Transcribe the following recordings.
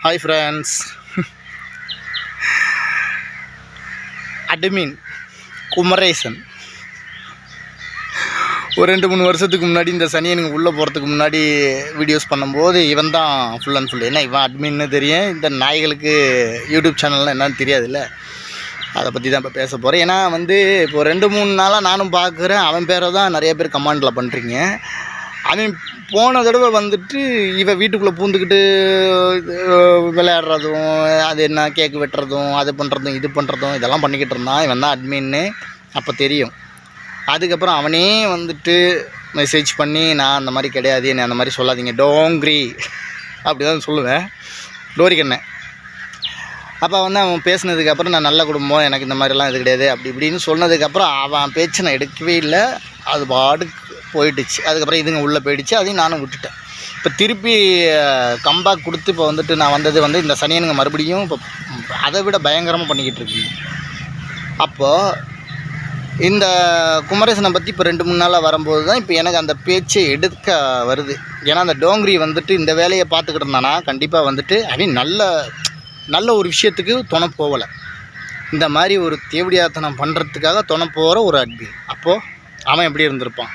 Hi friends admin Kumaresan ஒரு ரெண்டு மூணு வருஷத்துக்கு முன்னாடி இந்த சனியனுங்க உள்ளே போகிறதுக்கு முன்னாடி வீடியோஸ் பண்ணும்போது இவன் தான் ஃபுல் அண்ட் ஃபுல் ஏன்னா இவன் அட்மின்னு தெரியும். இந்த நாய்களுக்கு யூடியூப் சேனல்லாம் என்னன்னு தெரியாதுல்ல? அதை பற்றி தான் இப்போ பேச போகிறேன் ஏன்னா வந்து இப்போ ரெண்டு மூணு நாளாக நானும் பார்க்குறேன் அவன் பேரை தான் நிறைய பேர் கமாண்டில் பண்ணுறீங்க அவன் போன தடவை வந்துட்டு இவன் வீட்டுக்குள்ளே பூந்துக்கிட்டு விளையாடுறதும் அது என்ன கேக்கு வெட்டுறதும் அது பண்ணுறதும் இது பண்ணுறதும் இதெல்லாம் பண்ணிக்கிட்டு இருந்தான் இவன் தான் அட்மின்னு அப்போ தெரியும். அதுக்கப்புறம் அவனே வந்துட்டு மெசேஜ் பண்ணி நான் அந்த மாதிரி கிடையாது. என்னை அந்த மாதிரி சொல்லாதீங்க. டோங்க்ரி அப்படி தான் சொல்லுவேன். டோரிக்கண்ணே. அப்போ வந்து அவன் பேசினதுக்கப்புறம் நான் நல்ல குடும்பம். எனக்கு இந்த மாதிரிலாம் இது கிடையாது. அப்படி இப்படின்னு சொன்னதுக்கப்புறம் அவன் பேச்சு நான் எடுக்கவே இல்லை. அது பாட்டுக்கு போயிடுச்சு. அதுக்கப்புறம் இதுங்க உள்ளே போயிடுச்சு. அதையும் நானும் விட்டுட்டேன். இப்போ திருப்பி கம்பேக் கொடுத்து இப்போ வந்துட்டு நான் வந்தது வந்து இந்த சனியனுங்க மறுபடியும் இப்போ அதை விட பயங்கரமாக பண்ணிக்கிட்டு இருக்குங்க அப்போது இந்த குமரேசனை பற்றி இப்போ ரெண்டு மூணு நாளாக வரும்போது தான் இப்போ எனக்கு அந்த பேச்சை எடுக்க வருது. ஏன்னா அந்த டோங்கிரி வந்துட்டு இந்த வேலையை பார்த்துக்கிட்டு இருந்தானா கண்டிப்பாக வந்துட்டு அவன் நல்ல நல்ல ஒரு விஷயத்துக்கு துணை போகலை. இந்த மாதிரி ஒரு தேவடியாத்தனம் பண்ணுறதுக்காக துணை போகிற ஒரு அட்மின். அப்போது அவன் எப்படி இருந்திருப்பான்?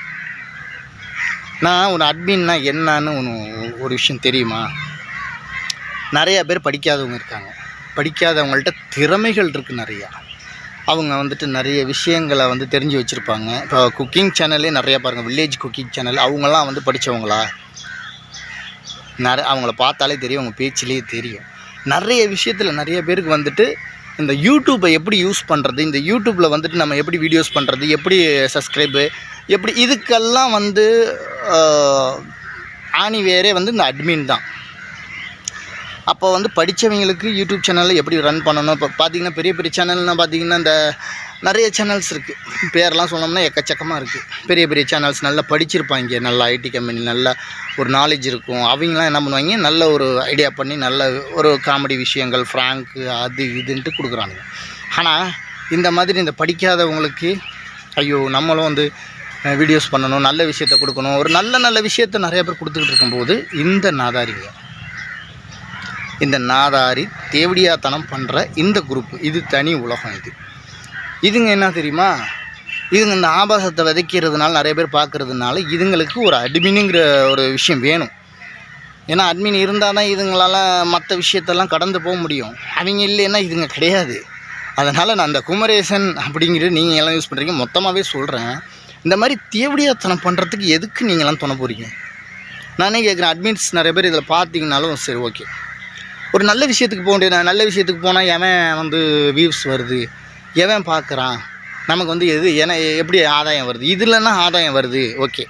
நான் உன் அட்மின்னா என்னன்னு ஒன்று ஒரு விஷயம் தெரியுமா? நிறைய பேர் படிக்காதவங்க இருக்காங்க. படிக்காதவங்கள்ட்ட திறமைகள் இருக்குது நிறையா. அவங்க வந்துட்டு நிறைய விஷயங்களை வந்து தெரிஞ்சு வச்சுருப்பாங்க. இப்போ குக்கிங் சேனல்லே நிறையா பாருங்கள் வில்லேஜ் குக்கிங் சேனல் அவங்களாம் வந்து படித்தவங்களா நிறைய அவங்கள பார்த்தாலே தெரியும். அவங்க பேச்சிலே தெரியும். நிறைய விஷயத்தில் நிறைய பேருக்கு வந்துட்டு இந்த யூடியூப்பை எப்படி யூஸ் பண்ணுறது இந்த யூடியூப்பில் வந்துட்டு நம்ம எப்படி வீடியோஸ் பண்ணுறது எப்படி சப்ஸ்கிரைபு எப்படி இதுக்கெல்லாம் வந்து ஆணி வேறே வந்து இந்த அட்மின் தான். அப்போ வந்து படித்தவங்களுக்கு யூடியூப் சேனலில் எப்படி ரன் பண்ணணும்? இப்போ பார்த்தீங்கன்னா பெரிய பெரிய சேனல்னால் பார்த்தீங்கன்னா இந்த நிறைய சேனல்ஸ் இருக்குது பேரெலாம் சொன்னோம்னா எக்கச்சக்கமாக இருக்குது பெரிய பெரிய சேனல்ஸ் நல்லா படிச்சிருப்பாங்க நல்லா ஐடி கம்பெனி நல்ல ஒரு நாலேஜ் இருக்கும். அவங்களாம் என்ன பண்ணுவாங்க? நல்ல ஒரு ஐடியா பண்ணி நல்ல ஒரு காமெடி விஷயங்கள் ஃப்ராங்க்கு அது இதுன்ட்டு கொடுக்குறாங்க ஆனால் இந்த மாதிரி இந்த படிக்காதவங்களுக்கு ஐயோ நம்மளும் வந்து வீடியோஸ் பண்ணணும் நல்ல விஷயத்த கொடுக்கணும். ஒரு நல்ல நல்ல விஷயத்த நிறைய பேர் கொடுத்துக்கிட்டு இருக்கும்போது இந்த நாதாரிங்க. இந்த நாதாரி தேவடியாத்தனம் பண்ணுற இந்த குரூப் இது தனி உலகம் இது. இதுங்க என்ன தெரியுமா? இதுங்க இந்த ஆபாசத்தை விதைக்கிறதுனால நிறைய பேர் பார்க்கறதுனால இதுங்களுக்கு ஒரு அட்மினுங்கிற ஒரு விஷயம் வேணும். ஏன்னா அட்மின் இருந்தால் தான் இதுங்களால் மற்ற விஷயத்தெல்லாம் கடந்து போக முடியும். அவங்க இல்லைன்னா இதுங்க கிடையாது. அதனால் நான் அந்த குமரேசன் அப்படிங்கிற நீங்கள் எல்லாம் யூஸ் பண்ணுறீங்க மொத்தமாகவே சொல்கிறேன் இந்த மாதிரி தேவடியாத்தனம் பண்ணுறதுக்கு எதுக்கு நீங்களாம் துணை போகிறீங்க நானே கேட்குறேன் அட்மின்ஸ் நிறைய பேர் இதில் பார்த்தீங்கனாலும் சரி ஓகே ஒரு நல்ல விஷயத்துக்கு போக வேண்டியது நல்ல விஷயத்துக்கு போனால் எவன் வந்து வியூஸ் வருது? எவன் பார்க்குறான்? நமக்கு வந்து எது ஏன்னா எப்படி ஆதாயம் வருது? இதுலன்னா ஆதாயம் வருது. ஓகே.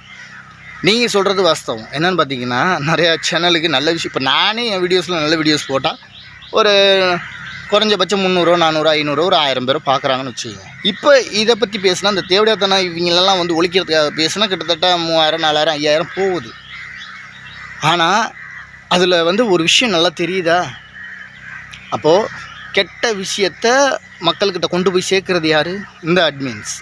நீங்கள் சொல்கிறது வாஸ்தவம். என்னென்னு பார்த்தீங்கன்னா நிறையா சேனலுக்கு நல்ல விஷயம். இப்போ நானே என் வீடியோஸில் நல்ல வீடியோஸ் போட்டால் ஒரு குறைஞ்சபட்சம் முந்நூறுரூவா நானூறு ஐநூறு ஒரு ஆயிரம் பேர் பார்க்குறாங்கன்னு வச்சுக்கோங்க. இப்போ இதை பற்றி பேசினா இந்த தேவடியாத்தனம் இவங்களெல்லாம் வந்து ஒழிக்கிறதுக்காக பேசினா கிட்டத்தட்ட மூவாயிரம் நாலாயிரம் ஐயாயிரம் போகுது. ஆனால் அதில் வந்து ஒரு விஷயம் நல்லா தெரியுதா? அப்போது கெட்ட விஷயத்த மக்கள்கிட்ட கொண்டு போய் சேர்க்குறது யார்? இந்த அட்மின்ஸ்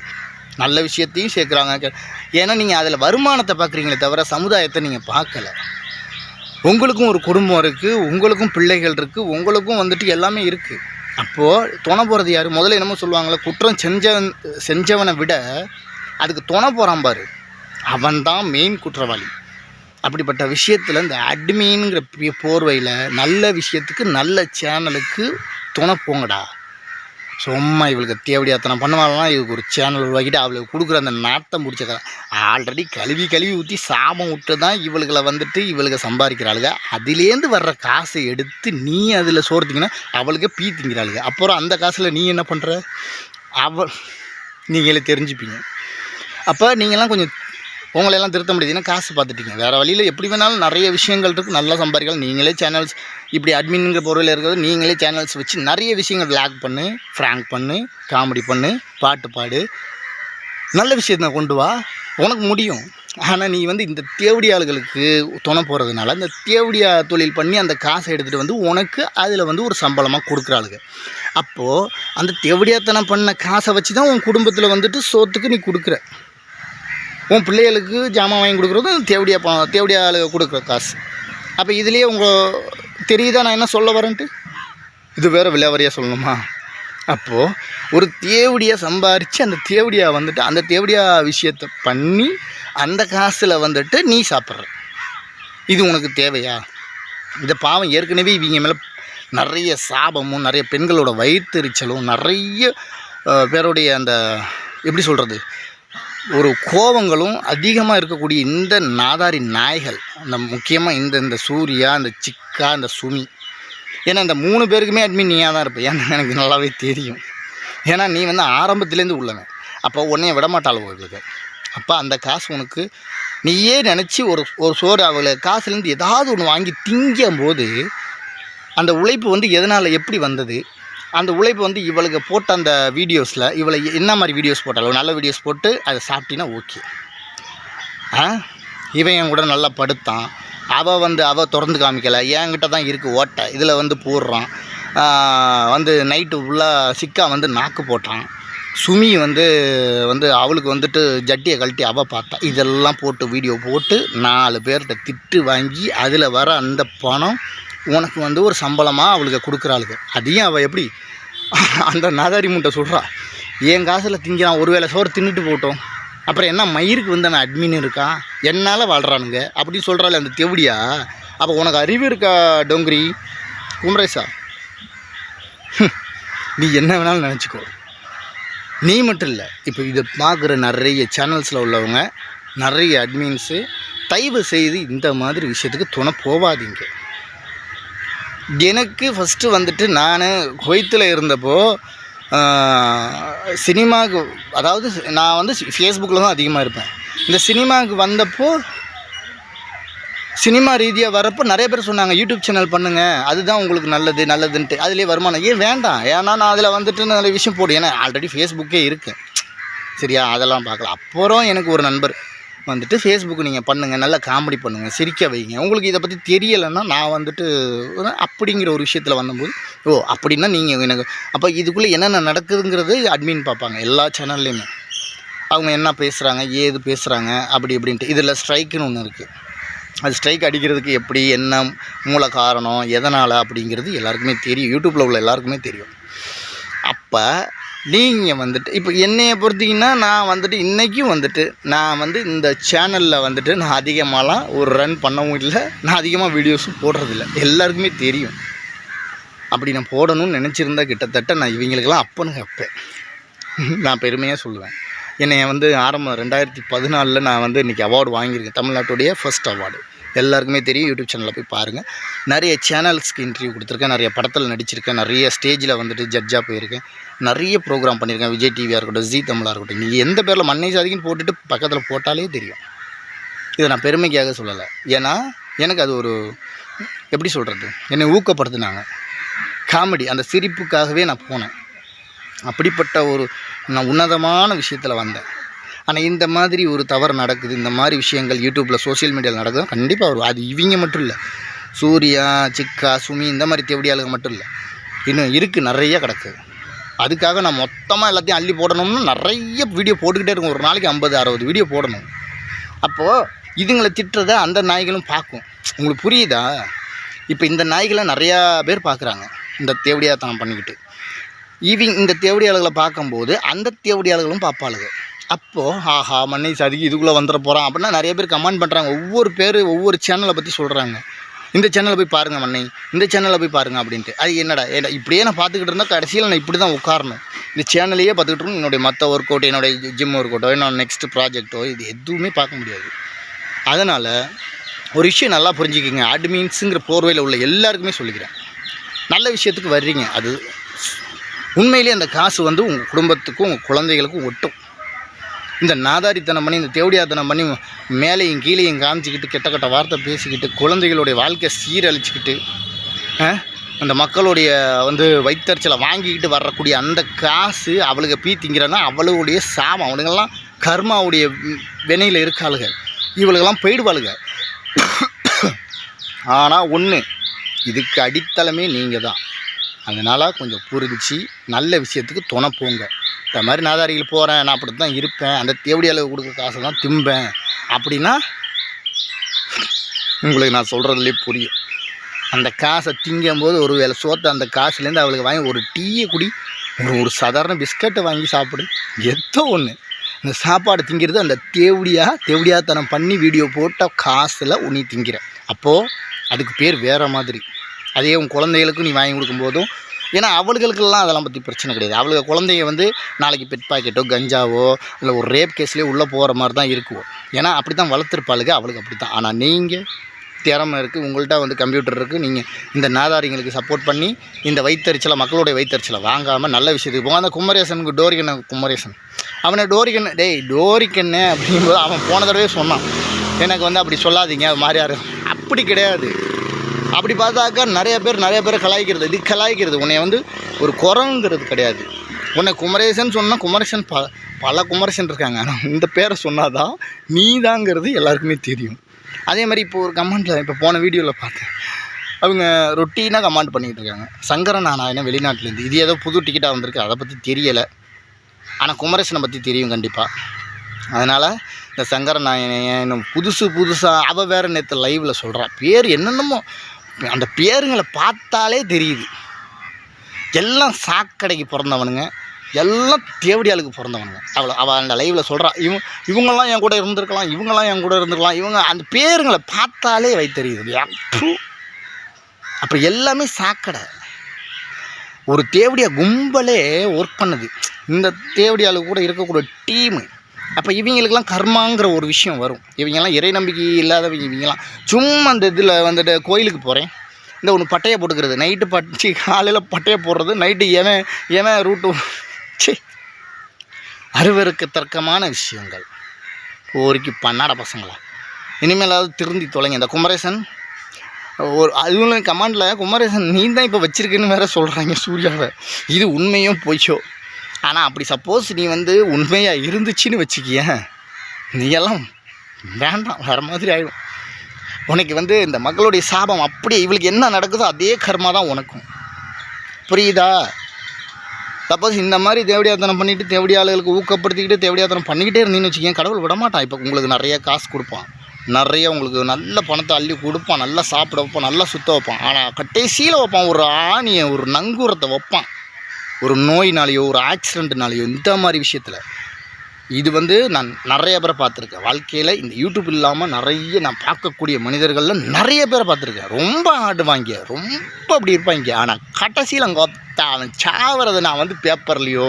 நல்ல விஷயத்தையும் சேர்க்குறாங்க. ஏன்னா நீங்கள் அதில் வருமானத்தை பார்க்குறீங்களே தவிர சமுதாயத்தை நீங்கள் பார்க்கல. உங்களுக்கும் ஒரு குடும்பம் இருக்குது உங்களுக்கும் பிள்ளைகள் இருக்குது உங்களுக்கும் வந்துட்டு எல்லாமே இருக்குது அப்போது துணை போகிறது யார்? முதல்ல என்னமோ சொல்லுவாங்களே குற்றம் செஞ்சவன் செஞ்சவனை விட அதுக்கு துணை போகிறான் பாரு. அவன்தான் மெயின் குற்றவாளி. அப்படிப்பட்ட விஷயத்தில் இந்த அட்மின்ங்கிற போர்வையில் நல்ல விஷயத்துக்கு நல்ல சேனலுக்கு துணை போங்கடா. சும்மா இவளுக்கு தேவடி அத்தனை பண்ணுவாள்னா இதுக்கு ஒரு சேனல் உருவாக்கிட்டு அவளுக்கு கொடுக்குற அந்த நாட்டம் பிடிச்ச கதை ஆல்ரெடி கழுவி கழுவி ஊற்றி சாபம் விட்டு தான் இவளுகளை வந்துட்டு இவளுக்கு சம்பாதிக்கிறாளுங்க அதுலேருந்து வர்ற காசை எடுத்து நீ அதில் சோர்த்திங்கன்னா அவளுக்கு பீ திங்கிறாளுங்க அப்புறம் அந்த காசில் நீ என்ன பண்ணுற அவள் நீங்களே தெரிஞ்சுப்பீங்க. அப்போ நீங்கள்லாம் கொஞ்சம் உங்களையெல்லாம் திருத்த முடியுதுன்னா காசு பார்த்துட்டீங்க. வேறு வழியில் எப்படி வேணாலும் நிறைய விஷயங்கள் இருக்குது நல்லா சம்பாதிக்கலாம். நீங்களே சேனல்ஸ் இப்படி அட்மின்ங்கிற பொருள் இருக்கிறது. நீங்களே சேனல்ஸ் வச்சு நிறைய விஷயங்கள் விளாக் பண்ணு ஃப்ராங்க் பண்ணு காமெடி பண்ணு பாட்டு பாடு. நல்ல விஷயத்த கொண்டு வா. உனக்கு முடியும். ஆனால் நீ வந்து இந்த தேவடி ஆளுகளுக்கு துணை போகிறதுனால இந்த தேவடியா தொழில் பண்ணி அந்த காசை எடுத்துகிட்டு வந்து உனக்கு அதில் வந்து ஒரு சம்பளமாக கொடுக்குறாளுங்க அப்போது அந்த தேவடியாத்தனம் பண்ண காசை வச்சு தான் உன் குடும்பத்தில் வந்துட்டு சோத்துக்கு நீ கொடுக்குற. உன் பிள்ளைகளுக்கு ஜாமான் வாங்கி கொடுக்குறதும் தேவடியா பணம் தேவடியா கொடுக்குற காசு. அப்போ இதுலேயே உங்கள் தெரியுதா நான் என்ன சொல்ல வரேன்ட்டு? இது வேற விளையாவரியாக சொல்லணுமா? அப்போது ஒரு தேவடியை சம்பாரித்து அந்த தேவடியா வந்துட்டு அந்த தேவடியா விஷயத்தை பண்ணி அந்த காசில் வந்துட்டு நீ சாப்பிட்ற. இது உனக்கு தேவையா? இந்த பாவம் ஏற்கனவே இவங்க மேலே நிறைய சாபமும் நிறைய பெண்களோட வயிற்றுச்சலும் நிறைய பேருடைய அந்த எப்படி சொல்கிறது ஒரு கோபங்களும் அதிகமாக இருக்கக்கூடிய இந்த நாதாரி நாய்கள் அந்த முக்கியமாக இந்த இந்த சூர்யா இந்த சிக்கா இந்த சுமி. ஏன்னா இந்த மூணு பேருக்குமே அட்மின் நீயாக தான் இருப்ப. ஏன்னா எனக்கு நல்லாவே தெரியும். ஏன்னா நீ வந்து ஆரம்பத்துலேருந்து உள்ளவன். அப்போ உன்னைய விடமாட்டாள் உங்களுக்கு. அப்போ அந்த காசு உனக்கு நீயே நினச்சி ஒரு ஒரு சோறு அவளை காசுலேருந்து ஏதாவது ஒன்று வாங்கி திங்கும் போது அந்த உழைப்பு வந்து எதனால் எப்படி வந்தது? அந்த உழைப்பு வந்து இவளுக்கு போட்ட அந்த வீடியோஸில் இவளை என்ன மாதிரி வீடியோஸ் போட்டாலும் நல்ல வீடியோஸ் போட்டு அதை சாப்பிட்டீங்கன்னா ஓகே. ஆ? இவன் என் கூட நல்லா படுத்தான். அவள் வந்து அவள் திறந்து காமிக்கலை. என்கிட்ட தான் இருக்குது ஓட்டை. இதில் வந்து போடுறான். வந்து நைட்டு ஃபுல்லாக சிக்கா வந்து நாக்கு போட்டான். சுமி வந்து வந்து அவளுக்கு வந்துட்டு ஜட்டியை கழட்டி அவள் பார்த்தா. இதெல்லாம் போட்டு வீடியோ போட்டு நாலு பேர்கிட்ட திட்டு வாங்கி அதில் வர அந்த பணம் உனக்கு வந்து ஒரு சம்பளமாக அவளுக்கு கொடுக்குறாளுங்க. அதையும் அவள் எப்படி அந்த நாதாரி முட்டை சொல்கிறா என் காசில் திங்கிறான் ஒரு வேளை சோறு தின்னுட்டு போட்டோம். அப்புறம் என்ன மயிருக்கு வந்து நான் அட்மின் இருக்கான் என்னால் வாழ்கிறானுங்க அப்படின்னு சொல்கிறாள் அந்த தெவடியா. அப்போ உனக்கு அறிவு இருக்கா டோங்கிரி? குமரேசா நீ என்ன வேணாலும் நினச்சிக்கோ. நீ மட்டும் இல்லை இப்போ இதை பார்க்குற நிறைய சேனல்ஸில் உள்ளவங்க நிறைய அட்மின்ஸு தயவு செய்து இந்த மாதிரி விஷயத்துக்கு துணை போகாதீங்க எனக்கு ஃபஸ்ட்டு வந்துட்டு நான் குவைத்தில் இருந்தப்போ சினிமாவுக்கு அதாவது நான் வந்து ஃபேஸ்புக்கில் தான் அதிகமாக இருப்பேன். இந்த சினிமாவுக்கு வந்தப்போ சினிமா ரீதியாக வரப்போ நிறைய பேர் சொன்னாங்க யூடியூப் சேனல் பண்ணுங்கள் அதுதான் உங்களுக்கு நல்லது நல்லதுன்ட்டு. அதுலேயே வருமானம். ஏன் வேண்டாம். ஏன்னா நான் அதில் வந்துட்டு நிறைய விஷயம் போடு. ஏன்னா ஆல்ரெடி ஃபேஸ்புக்கே இருக்குது சரியா? அதெல்லாம் பார்க்கலாம். அப்புறம் எனக்கு ஒரு நண்பர். வந்துட்டு ஃபேஸ்புக் நீங்கள் பண்ணுங்கள் நல்லா காமெடி பண்ணுங்கள் சிரிக்க வைங்க. உங்களுக்கு இதை பற்றி தெரியலைன்னா நான் வந்துட்டு அப்படிங்கிற ஒரு விஷயத்தில் வந்தபோது ஓ அப்படின்னா நீங்கள் எனக்கு அப்போ இதுக்குள்ளே என்னென்ன நடக்குதுங்கிறது அட்மின் பார்ப்பாங்க எல்லா சேனல்லையுமே அவங்க என்ன பேசுகிறாங்க ஏது பேசுகிறாங்க அப்படி இப்படின்ட்டு. இதில் ஸ்ட்ரைக்குன்னு ஒன்று இருக்குது அது ஸ்ட்ரைக் அடிக்கிறதுக்கு எப்படி என்ன மூல காரணம் எதனால் அப்படிங்கிறது எல்லாருக்குமே தெரியும். யூடியூப்பில் உள்ள எல்லாருக்குமே தெரியும். அப்போ நீங்கள் வந்துட்டு இப்போ என்னையை பொறுத்தீங்கன்னா நான் வந்துட்டு இன்றைக்கும் வந்துட்டு நான் வந்து இந்த சேனலில் வந்துட்டு நான் அதிகமாகலாம் ஒரு ரன் பண்ணவும் இல்லை நான் அதிகமாக வீடியோஸும் போடுறதில்ல எல்லாருக்குமே தெரியும். அப்படி நான் போடணும்னு நினச்சிருந்தா கிட்டத்தட்ட நான் இவங்களுக்கெல்லாம் அப்போன்னு கேட்பேன். நான் பெருமையாக சொல்லுவேன். என்னை வந்து ஆரம்பம் ரெண்டாயிரத்தி பதினாலில் நான் வந்து இன்றைக்கி அவார்டு வாங்கியிருக்கேன். தமிழ்நாட்டுடைய ஃபர்ஸ்ட் அவார்டு எல்லாருக்குமே தெரியும் யூடியூப் சேனலில் போய் பாருங்கள் நிறைய சேனல்ஸ்க்கு இன்டர்வியூ கொடுத்துருக்கேன் நிறைய படத்தில் நடிச்சிருக்கேன் நிறைய ஸ்டேஜில் வந்துட்டு ஜட்ஜாக போயிருக்கேன். நிறைய ப்ரோக்ராம் பண்ணியிருக்கேன் விஜய் டிவியாக இருக்கட்டும் ஜி தமிழாக இருக்கட்டும். நீங்கள் எந்த பேரில் மண்ணை சாதிக்குன்னு போட்டுட்டு பக்கத்தில் போட்டாலே தெரியும். இதை நான் பெருமைக்காக சொல்லலை. ஏன்னா எனக்கு அது ஒரு எப்படி சொல்கிறது என்னை ஊக்கப்படுத்தினாங்க. காமெடி அந்த சிரிப்புக்காகவே நான் போனேன். அப்படிப்பட்ட ஒரு நான் உன்னதமான விஷயத்தில் வந்தேன். ஆனால் இந்த மாதிரி ஒரு தவறு நடக்குது இந்த மாதிரி விஷயங்கள் யூடியூப்பில் சோஷியல் மீடியாவில் நடக்குது கண்டிப்பாக வரும். அது இவங்க மட்டும் இல்லை. சூர்யா சிக்கா சுமி இந்த மாதிரி தேவடியாளுங்க மட்டும் இல்லை. இன்னும் இருக்குது நிறைய கிடக்குது அதுக்காக நான் மொத்தமாக எல்லாத்தையும் அள்ளி போடணும்னு நிறைய வீடியோ போட்டுக்கிட்டே இருக்கும். ஒரு நாளைக்கு ஐம்பது அறுபது வீடியோ போடணும். அப்போது இதுங்களை திட்டுறத அந்த நாய்களும் பார்க்கும். உங்களுக்கு புரியுதா? இப்போ இந்த நாய்களை நிறையா பேர் பார்க்குறாங்க. இந்த தேவடியாக தான் பண்ணிக்கிட்டு. இவங்க இந்த தேவடியாளர்களை பார்க்கும்போது அந்த தேவடியாளர்களும் பார்ப்பாளுங்க. அப்போது ஆஹா மண்ணை சதுக்கி இதுக்குள்ளே வந்துட போகிறான் அப்படின்னா நிறைய பேர் கமெண்ட் பண்ணுறாங்க ஒவ்வொரு பேர் ஒவ்வொரு சேனலை பற்றி சொல்கிறாங்க இந்த சேனலை போய் பாருங்கள் மண்ணை. இந்த சேனலை போய் பாருங்கள் அப்படின்ட்டு. அது என்னடா என்ன இப்படியே நான் பார்த்துக்கிட்டு இருந்தால் கடைசியில் நான் இப்படி தான் உட்காரணும். இந்த சேனலையே பார்த்துக்கிட்டு இருக்கணும். என்னுடைய மற்ற ஒர்க் அவுட் என்னுடைய ஜிம் ஒர்க் அவுட்டோ என்னோட நெக்ஸ்ட் ப்ராஜெக்ட்டோ இது எதுவுமே பார்க்க முடியாது. அதனால் ஒரு விஷயம் நல்லா புரிஞ்சுக்கிங்க. அட்மின்ஸுங்கிற போர்வையில் உள்ள எல்லாருக்குமே சொல்லிக்கிறேன். நல்ல விஷயத்துக்கு வர்றீங்க. அது உண்மையிலேயே அந்த காசு வந்து உங்கள் குடும்பத்துக்கும் உங்கள் குழந்தைகளுக்கும் ஒட்டும். இந்த நாதாரித்தனம் பண்ணி இந்த தேவடியாத்தனம் பண்ணி மேலேயும் கீழேயும் காமிச்சிக்கிட்டு கெட்ட கெட்ட வார்த்தை பேசிக்கிட்டு குழந்தைகளுடைய வாழ்க்கை சீரழிச்சிக்கிட்டு அந்த மக்களுடைய வந்து வைத்தறிச்சலை வாங்கிக்கிட்டு வரக்கூடிய அந்த காசு அவளுக்கு பீ திங்கிறன்னா அவளுடைய சாமம் அவனுங்கெல்லாம் கர்மாவுடைய வினையில் இருக்காளுங்க. இவளுக்கெல்லாம் போயிடுவாளுங்க. ஆனால் ஒன்று இதுக்கு அடித்தளமே நீங்கள் தான் அதனால் கொஞ்சம் புரிஞ்சு நல்ல விஷயத்துக்கு துணை போங்க. இந்த மாதிரி நாதாரிகள் போகிறேன் நான் அப்படி தான் இருப்பேன். அந்த தேவடி அளவு கொடுக்குற காசை தான் திம்பேன். அப்படின்னா உங்களுக்கு நான் சொல்கிறதுலே புரியும். அந்த காசை திங்கும்போது ஒரு வேளை சோத்தை அந்த காசுலேருந்து அவளுக்கு வாங்கி ஒரு டீயை குடி ஒரு ஒரு சாதாரண பிஸ்கட்டை வாங்கி சாப்பிடு. எதோ ஒன்று இந்த சாப்பாடு திங்கிறது அந்த தேவடியாக தேவடியாத்தனம் பண்ணி வீடியோ போட்ட காசில் உன்னி திங்கிற. அப்போது அதுக்கு பேர் வேறு மாதிரி. அதே உன் குழந்தைகளுக்கும் நீ வாங்கி கொடுக்கும்போதும் ஏன்னா அவளுகளுக்கெல்லாம் அதெல்லாம் பற்றி பிரச்சனை கிடையாது. அவளுக்கு குழந்தைங்க வந்து நாளைக்கு பெட் பாக்கெட்டோ கஞ்சாவோ இல்லை ஒரு ரேப் கேஸ்லேயோ உள்ளே போகிற மாதிரி தான் இருக்கும் ஏன்னா அப்படி தான் வளர்த்துருப்பாளுக்கு அவளுக்கு அப்படி தான் ஆனால் நீங்கள் திறமை இருக்குது உங்கள்கிட்ட வந்து கம்ப்யூட்டர் இருக்குது நீங்கள் இந்த நாதாரிங்களுக்கு சப்போர்ட் பண்ணி இந்த வைத்தறிச்சலை மக்களுடைய வைத்தறிச்சலை வாங்காமல் நல்ல விஷயத்துக்கு போங்க. அந்த குமரேசனுக்கு டோரிக்கண்ண குமரேசன். அவனை டோரிக்கண்ண டேய் டோரிக்கண்ணே அப்படிங்கும்போது அவன் போன தடவை சொன்னான். எனக்கு வந்து அப்படி சொல்லாதீங்க அது மாதிரி யாரும் அப்படி கிடையாது. அப்படி பார்த்தாக்கா நிறைய பேர் நிறைய பேர் கலாய்க்கிறது. இது கலாய்க்கிறது. உன்னை வந்து ஒரு குரங்கிறது கிடையாது. உன்னை குமரேசன் சொன்னால் குமரேசன் ப பல குமரேசன் இருக்காங்க. ஆனால் இந்த பேரை சொன்னாதான் நீதாங்கிறது எல்லாருக்குமே தெரியும். அதே மாதிரி இப்போ ஒரு கமெண்ட்டில் இப்போ போன வீடியோவில் பார்த்தேன். அவங்க ரொட்டீனாக கமெண்ட் பண்ணிகிட்டு இருக்காங்க. சங்கர நாராயணன் வெளிநாட்டிலேருந்து. இது ஏதோ புது டிக்கெட்டாக வந்திருக்கு. அதை பற்றி தெரியலை. ஆனால் குமரேசனை பற்றி தெரியும் கண்டிப்பாக அதனால் இந்த சங்கர நாராயணன் புதுசு புதுசாக அவள் வேறு நேற்று லைவில் சொல்கிறா பேர் என்னென்னமோ அந்த பேருங்களை பார்த்தாலே தெரியுது. எல்லாம் சாக்கடைக்கு பிறந்தவனுங்க. எல்லாம் தேவடியாளுக்கு பிறந்தவனுங்க. அவளை அவள் அந்த லைவில் சொல்கிறா இவங்க இவங்கெல்லாம் என் கூட இருந்திருக்கலாம் இவங்கெல்லாம் என் கூட இருந்திருக்கலாம். இவங்க அந்த பேருங்களை பார்த்தாலே வைத்தறியுது அப்போ எல்லாமே சாக்கடை. ஒரு தேவடியா கும்பலே ஒர்க் பண்ணுது. இந்த தேவடியாளுக்கு கூட இருக்கக்கூடிய டீமு. அப்போ இவங்களுக்கெல்லாம் கர்மாங்கிற ஒரு விஷயம் வரும். இவங்கெல்லாம் இறை நம்பிக்கை இல்லாதவங்க இவங்கெல்லாம். சும்மா அந்த இதில் வந்துட்டு கோயிலுக்கு போகிறேன் இந்த ஒன்று பட்டையை போட்டுக்கிறது. நைட்டு பட்டி காலையில் பட்டையை போடுறது. நைட்டு எவன் எவன் ரூட்டு சே. அருவருக்கு தர்க்கமான விஷயங்கள். ஓரிக்கு பண்ணாட பசங்களா. இனிமேலாவது திருந்தி தொலைங்க. இந்த குமரேசன் ஒரு அதுவும் கமாண்டில் குமரேசன் நீ தான் இப்போ வச்சிருக்கேன்னு வேற சொல்கிறாங்க சூர்யாவை. இது உண்மையும் பொய்யோ? ஆனால் அப்படி சப்போஸ் நீ வந்து உண்மையாக இருந்துச்சுன்னு வச்சுக்கிய நீ எல்லாம் வேண்டாம் வேறு மாதிரி ஆயிடும். உனக்கு வந்து இந்த மக்களுடைய சாபம் அப்படியே இவளுக்கு என்ன நடக்குதோ அதே கர்மா தான் உனக்கும். புரியுதா? சப்போஸ் இந்த மாதிரி தேவடியாத்தனம் தேவடி ஆளுகளுக்கு ஊக்கப்படுத்திக்கிட்டு தேவடியாத்தனம் பண்ணிக்கிட்டே இருந்தீங்கன்னு வச்சுக்கோங்க கடவுள் விடமாட்டான். இப்போ உங்களுக்கு நிறைய காசு கொடுப்பான். நிறைய உங்களுக்கு நல்ல பணத்தை அள்ளி கொடுப்பான் நல்லா சாப்பிட வைப்பான் நல்லா சுத்த வைப்பான். ஆனால் கடைசியில் வைப்பான் ஒரு ஆணியை ஒரு நங்கூரத்தை வைப்பான். ஒரு நோயினாலேயோ ஒரு ஆக்சிடெண்ட்னாலேயோ இந்த மாதிரி விஷயத்தில் இது வந்து நான் நிறைய பேரை பார்த்துருக்கேன். வாழ்க்கையில் இந்த யூடியூப் இல்லாமல் நிறைய நான் பார்க்கக்கூடிய மனிதர்களில் நிறைய பேரை பார்த்துருக்கேன். ரொம்ப ஆடுவாங்க ரொம்ப அப்படி இருப்பாங்க. ஆனால் கடைசியில் அங்கே அவன் சாவறதை நான் வந்து பேப்பர்லேயோ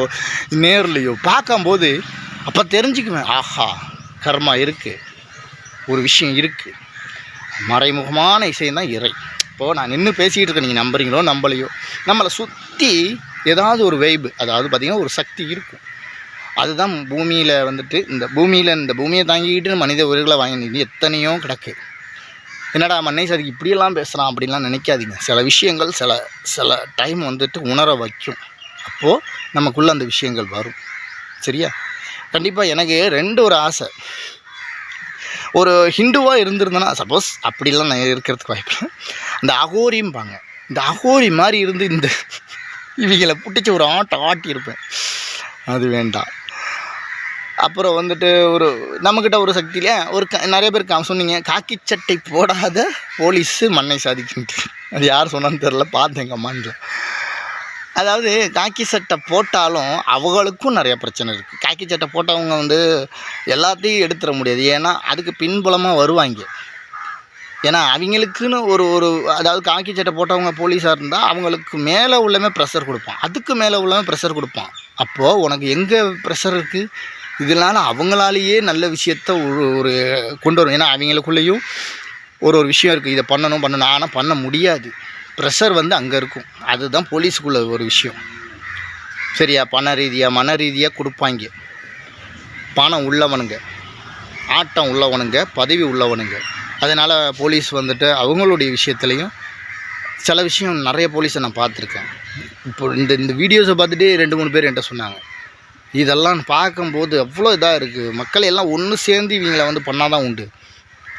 நேர்லேயோ பார்க்கும்போது அப்போ தெரிஞ்சுக்குவேன். ஆஹா கர்மா இருக்குது ஒரு விஷயம் இருக்குது மறைமுகமான இசையும் தான் இறை. இப்போது நான் நின்று பேசிக்கிட்டு இருக்கேன் நீங்கள் நம்புறீங்களோ நம்பலையோ நம்மளை சுற்றி ஏதாவது ஒரு வைபு அதாவது பார்த்திங்கன்னா ஒரு சக்தி இருக்கும். அதுதான் பூமியில் வந்துட்டு இந்த பூமியில் இந்த பூமியை தாங்கிக்கிட்டு மனித உயிர்களை வாங்கினது எத்தனையோ கிடக்கு. என்னடா மண்ணை சாதிக்கு இப்படியெல்லாம் பேசுகிறான் அப்படின்லாம் நினைக்காதீங்க. சில விஷயங்கள் சில சில டைம் வந்துட்டு உணர வைக்கும். அப்போது நமக்குள்ளே அந்த விஷயங்கள் வரும். சரியா? கண்டிப்பாக எனக்கு ரெண்டு ஒரு ஆசை. ஒரு ஹிந்துவாக இருந்திருந்தேன்னா சப்போஸ் அப்படிலாம் நான் இருக்கிறதுக்கு வாய்ப்பு இந்த அகோரிம்பாங்க. இந்த அகோரி மாதிரி இருந்து இந்த இவங்களை பிடிச்சி ஒரு ஆட்டம் ஆட்டியிருப்பேன். அது வேண்டாம். அப்புறம் வந்துட்டு ஒரு நம்மக்கிட்ட ஒரு சக்தியில் ஒரு க நிறைய பேர் கா சொன்னீங்க காக்கி சட்டை போடாத போலீஸு மண்ணை சாதிக்கின்ட்டு. அது யார் சொன்னான்னு தெரில பார்த்தேன் கமாண்டில் அதாவது காக்கி சட்டை போட்டாலும் அவங்களுக்கும் நிறைய பிரச்சனை இருக்குது காக்கி சட்டை போட்டவங்க வந்து எல்லாத்தையும் எடுத்துட முடியாது. ஏன்னா அதுக்கு பின்புலமாக வருவாங்க. ஏன்னா அவங்களுக்குன்னு ஒரு ஒரு அதாவது காக்கி சட்டை போட்டவங்க போலீஸாக இருந்தால் அவங்களுக்கு மேலே உள்ளமே ப்ரெஷர் கொடுப்பான். அதுக்கு மேலே உள்ளமே ப்ரெஷர் கொடுப்பான். அப்போது உனக்கு எங்கே ப்ரெஷர் இருக்குது இதனால அவங்களாலேயே நல்ல விஷயத்த ஒரு ஒரு கொண்டு வரும். ஏன்னா அவங்களுக்குள்ளேயும் ஒரு ஒரு விஷயம் இருக்குது இதை பண்ணணும் பண்ணணும். ஆனால் பண்ண முடியாது. ப்ரெஷர் வந்து அங்கே இருக்கும். அதுதான் போலீஸுக்குள்ள ஒரு விஷயம். சரியா? பண ரீதியாக மன ரீதியாக கொடுப்பாங்க. பணம் உள்ளவனுங்க. ஆட்டம் உள்ளவனுங்க. பதவி உள்ளவனுங்க. அதனால் போலீஸ் வந்துட்டு அவங்களுடைய விஷயத்துலையும் சில விஷயம் நிறைய போலீஸை நான் பார்த்துருக்கேன். இப்போ இந்த இந்த வீடியோஸை பார்த்துட்டு ரெண்டு மூணு பேர் என்கிட்ட சொன்னாங்க. இதெல்லாம் பார்க்கும்போது அவ்வளோ இதாக இருக்குது மக்கள் எல்லாம் ஒன்று சேர்ந்து இவங்களை வந்து பண்ணால் தான் உண்டு.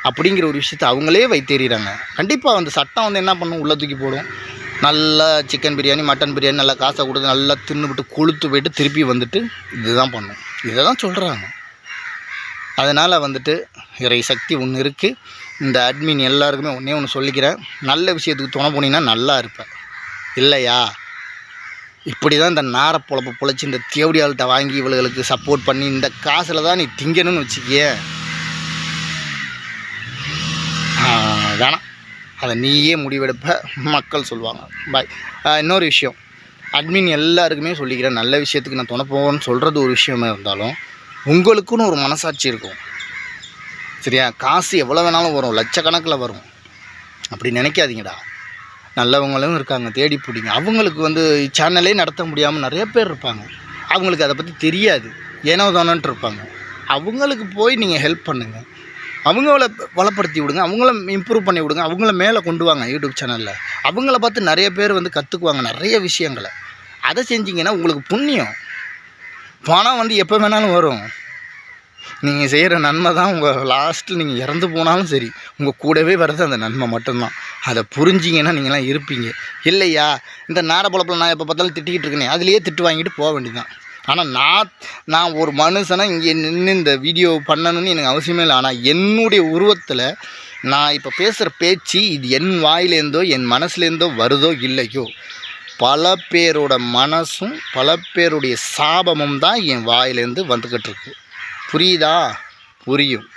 அப்படிங்கிற ஒரு விஷயத்தை அவங்களே வைத்தேறிறாங்க. கண்டிப்பாக அந்த சட்டம் வந்து என்ன பண்ணும்? உள்ள தூக்கி போடும். நல்லா சிக்கன் பிரியாணி மட்டன் பிரியாணி நல்லா காசை கொடுத்து நல்லா தின்னுபிட்டு கொளுத்து போயிட்டு திருப்பி வந்துட்டு இதுதான் பண்ணும். இதை தான் சொல்கிறாங்க அதனால் வந்துட்டு இறை சக்தி ஒன்று இருக்குது இந்த அட்மின் எல்லாருக்குமே ஒன்றே ஒன்று சொல்லிக்கிறேன். நல்ல விஷயத்துக்கு துணை போனீங்கன்னா நல்லா இருப்பேன். இல்லையா? இப்படி தான் இந்த நார பொழப்பு பொழைச்சி இந்த தேவடியாள்கிட்ட வாங்கி இவளுகளுக்கு சப்போர்ட் பண்ணி இந்த காசில் தான் நீ திங்கணும்னு வச்சுக்கியே. வேணாம். அதை நீயே முடிவெடுப்ப. மக்கள் சொல்லுவாங்க. பாய் இன்னொரு விஷயம். அட்மின் எல்லாருக்குமே சொல்லிக்கிறேன். நல்ல விஷயத்துக்கு நான் துணை போவேன்னு சொல்கிறது ஒரு விஷயமா இருந்தாலும் உங்களுக்குன்னு ஒரு மனசாட்சி இருக்கும். சரியா? காசு எவ்வளோ வேணாலும் வரும். லட்சக்கணக்கில் வரும். அப்படி நினைக்காதீங்கடா. நல்லவங்களும் இருக்காங்க. தேடி பிடிங்க. அவங்களுக்கு வந்து சேனலே நடத்த முடியாமல் நிறைய பேர் இருப்பாங்க. அவங்களுக்கு அதை பற்றி தெரியாது. ஏனோ தானோன்ட்டு இருப்பாங்க. அவங்களுக்கு போய் நீங்கள் ஹெல்ப் பண்ணுங்கள் அவங்கள வளப்படுத்தி விடுங்க. அவங்கள இம்ப்ரூவ் பண்ணி விடுங்க. அவங்கள மேலே கொண்டு வாங்க யூடியூப் சேனலில் அவங்கள பார்த்து நிறைய பேர் வந்து கற்றுக்குவாங்க நிறைய விஷயங்களை. அதை செஞ்சீங்கன்னா உங்களுக்கு புண்ணியம். பணம் வந்து எப்போ வேணாலும் வரும். நீங்கள் செய்கிற நன்மை தான் உங்கள் லாஸ்ட்டில் நீங்கள் இறந்து போனாலும் சரி உங்கள் கூடவே வர்றது அந்த நன்மை மட்டும்தான். அதை புரிஞ்சிங்கன்னா நீங்களாம் இருப்பீங்க. இல்லையா? இந்த நேர பொழப்பில் நான் எப்போ பார்த்தாலும் திட்டிக்கிட்டு இருக்கேனே அதுலேயே திட்டு வாங்கிட்டு போக வேண்டியதுதான். ஆனால் நான் நான் ஒரு மனுஷனை இங்கே நின்று இந்த வீடியோ பண்ணணும்னு எனக்கு அவசியமே இல்லை. ஆனால் என்னுடைய உருவத்தில் நான் இப்போ பேசுகிற பேச்சு இது என் வாயிலேருந்தோ என் மனசுலேருந்தோ வருதோ இல்லையோ பல பேரோட மனசும் பல பேருடைய சாபமும் தான் என் வாயிலேருந்து வந்துக்கிட்டு இருக்கு. புரியுதா? புரியும்.